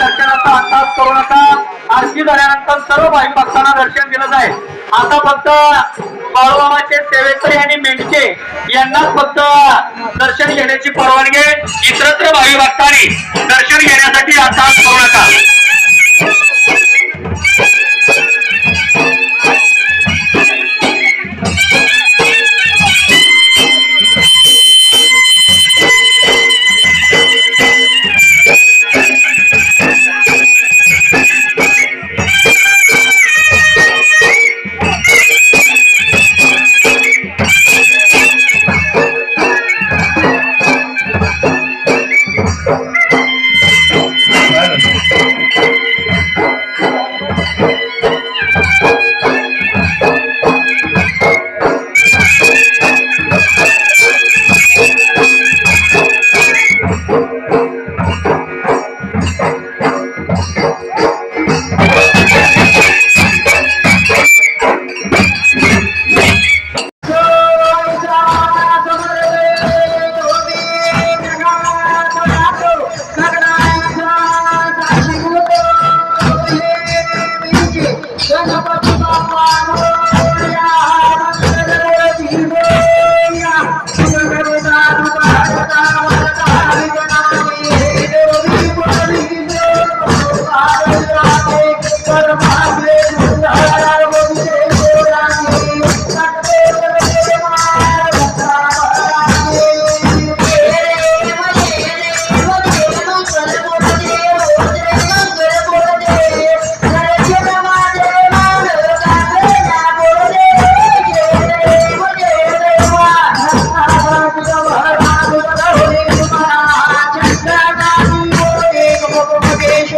दर्शनाचा अंदाज करू नका आरती झाल्यानंतर सर्व भाई भक्तांना दर्शन दिलं जाईल. आता फक्त बाळूबाबाचे सेवेकरी आणि मेंढके यांनाच फक्त दर्शन घेण्याची परवानगी इतरत्र भावी भक्तांनी दर्शन घेण्यासाठी अंदाज करू नका.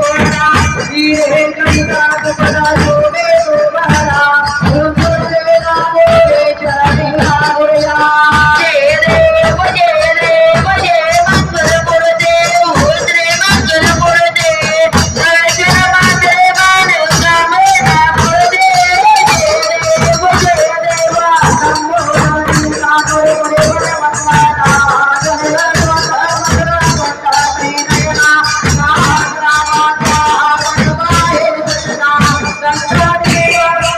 போடா வீரே கண்டாத பதாரோடே